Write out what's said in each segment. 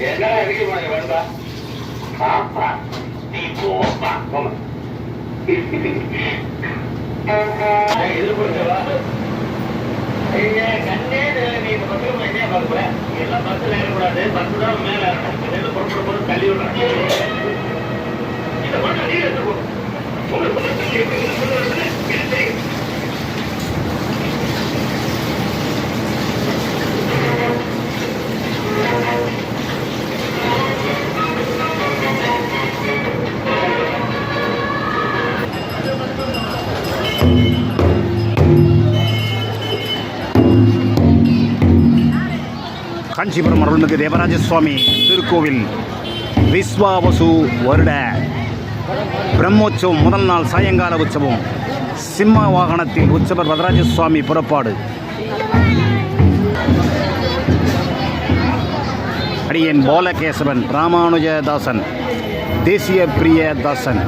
என்னடா இருக்கு போனீங்க வேண்டா பாப்பா நீ போப்பா போமா எதிர்பார்க்கவா ஐயா கண்ணே நீ இந்த என்ன பார்க்க எல்லாம் பஸ்ல ஏறக்கூடாது பஸ் தான் மேல இருந்து. புறப்பட போது தள்ளி விடுறாங்க இதை மட்டும் நீ எடுத்துக்கோ உங்களுக்கு காஞ்சிபுரம் அருள்மிகு தேவராஜ சுவாமி திருக்கோவில் விஸ்வாவசு வருட பிரம்மோற்சவம் முதல் நாள் சாயங்கால உற்சவம். சிம்ம வாகனத்தில் உற்சவர் வரதராஜ சுவாமி புறப்பாடு. அடியன் பாலகேசவன் ராமானுஜதாசன் தேசிய பிரியதாசன்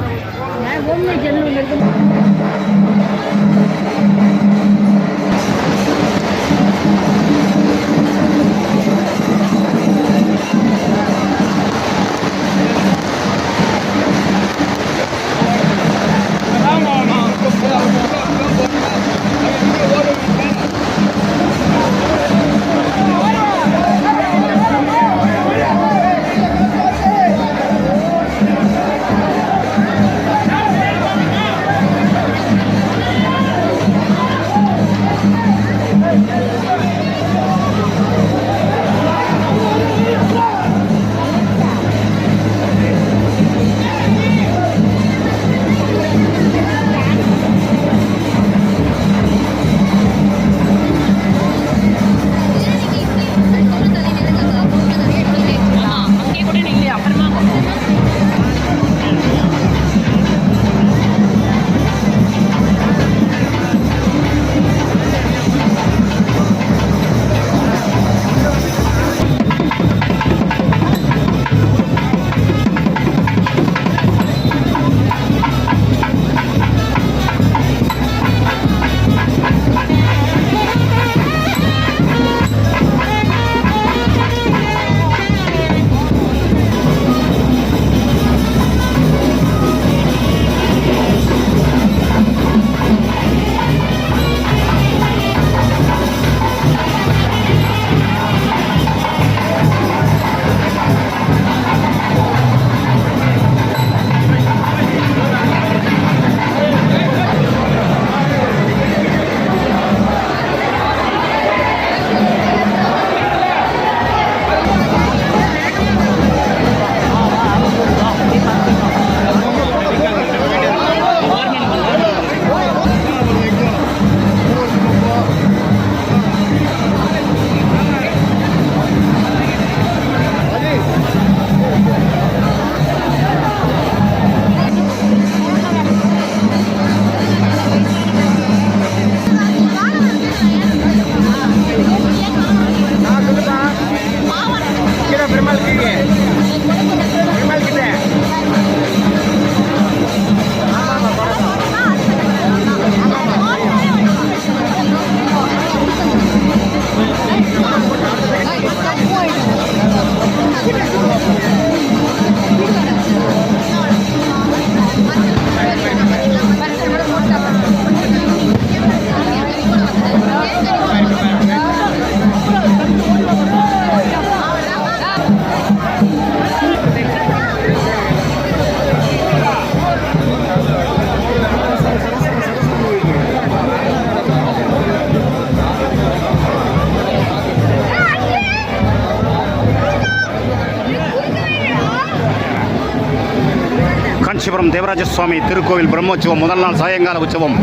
காஞ்சிபுரம் தேவராஜ சுவாமி திருக்கோவில் பிரம்மோற்சவம் முதல் நாள் சாயங்கால உற்சவம்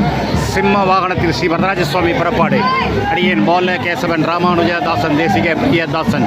சிம்ம வாகனத்தில் ஸ்ரீ வரதராஜ சுவாமி புறப்பாடு. அடியேன் பால கேசவன் ராமானுஜதாசன் தேசிக பிரியதாசன்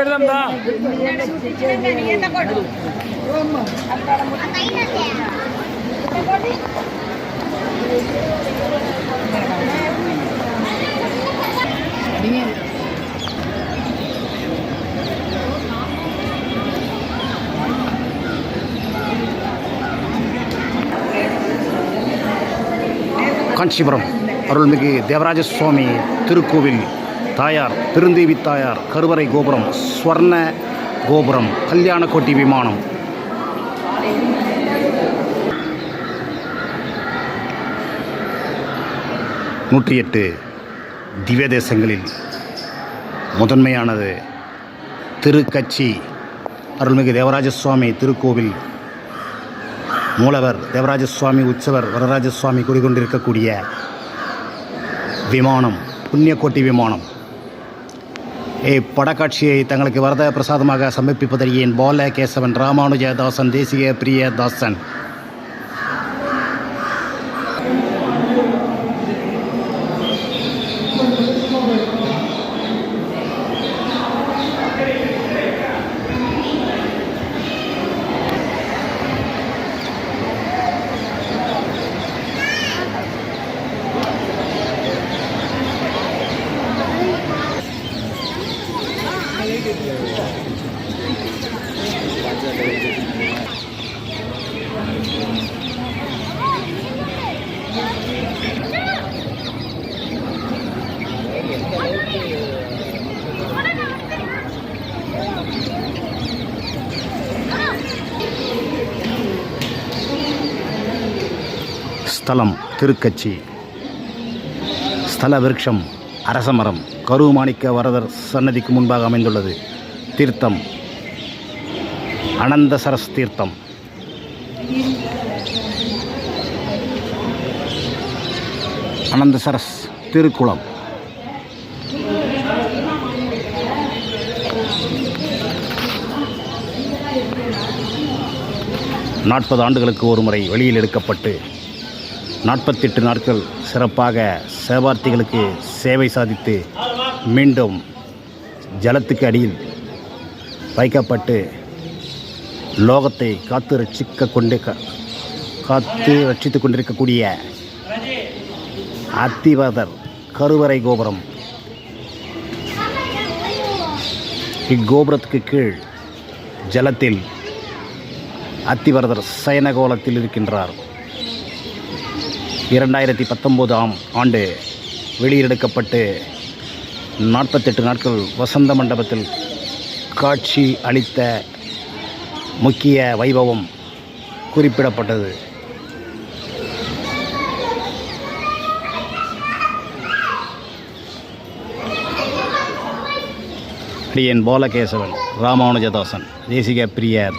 పెడదాం దా காஞ்சிபுரம் அருள்மிகு தேவராஜ சுவாமி திருக்கோவில் தாயார் பெருந்தேவி தாயார் கருவறை கோபுரம் ஸ்வர்ண கோபுரம் கல்யாணக்கோட்டி விமானம். நூற்றி எட்டு திவ்ய தேசங்களில் முதன்மையானது திருக்கட்சி. அருள்மிகு தேவராஜ சுவாமி திருக்கோவில் மூலவர் தேவராஜ சுவாமி உற்சவர் வரராஜ சுவாமி குடிகொண்டிருக்கக்கூடிய விமானம் புண்ணியக்கோட்டி விமானம். இப்படக்காட்சியை தங்களுக்கு வரத பிரசாதமாக சமர்ப்பிப்பதற்கு என் பால கேசவன் ராமானுஜதாசன் தேசிய பிரியதாசன். ஸ்தலம் திருக்கச்சி ஸ்தல விருட்சம் அரசமரம். கருமாணிக்க வரதர் சன்னதிக்கு முன்பாக அமைந்துள்ளது. தீர்த்தம். அனந்த சரஸ் தீர்த்தம். அனந்த சரஸ் திருக்குளம். நாற்பது ஆண்டுகளுக்கு ஒரு முறை வெளியில் எடுக்கப்பட்டு நாற்பத்தெட்டு நாட்கள் சிறப்பாக சேவார்த்திகளுக்கு சேவை சாதித்து மீண்டும் ஜலத்துக்கு அடியில் வைக்கப்பட்டு லோகத்தை காத்து ரட்சிக்க கொண்டு காத்து ரட்சித்து கொண்டிருக்கக்கூடிய அத்திவதர் கருவறை கோபுரம். இக்கோபுரத்துக்கு கீழ் ஜலத்தில் அத்திவரதர் சயனகோலத்தில் இருக்கின்றார். இரண்டாயிரத்தி பத்தொம்போதாம் ஆண்டு வெளியெடுக்கப்பட்டு நாற்பத்தெட்டு நாட்கள் வசந்த மண்டபத்தில் காட்சி அளித்த முக்கிய வைபவம் குறிப்பிடப்பட்டது. அடியன் பாலகேசவன் ராமானுஜதாசன் தேசிக பிரிய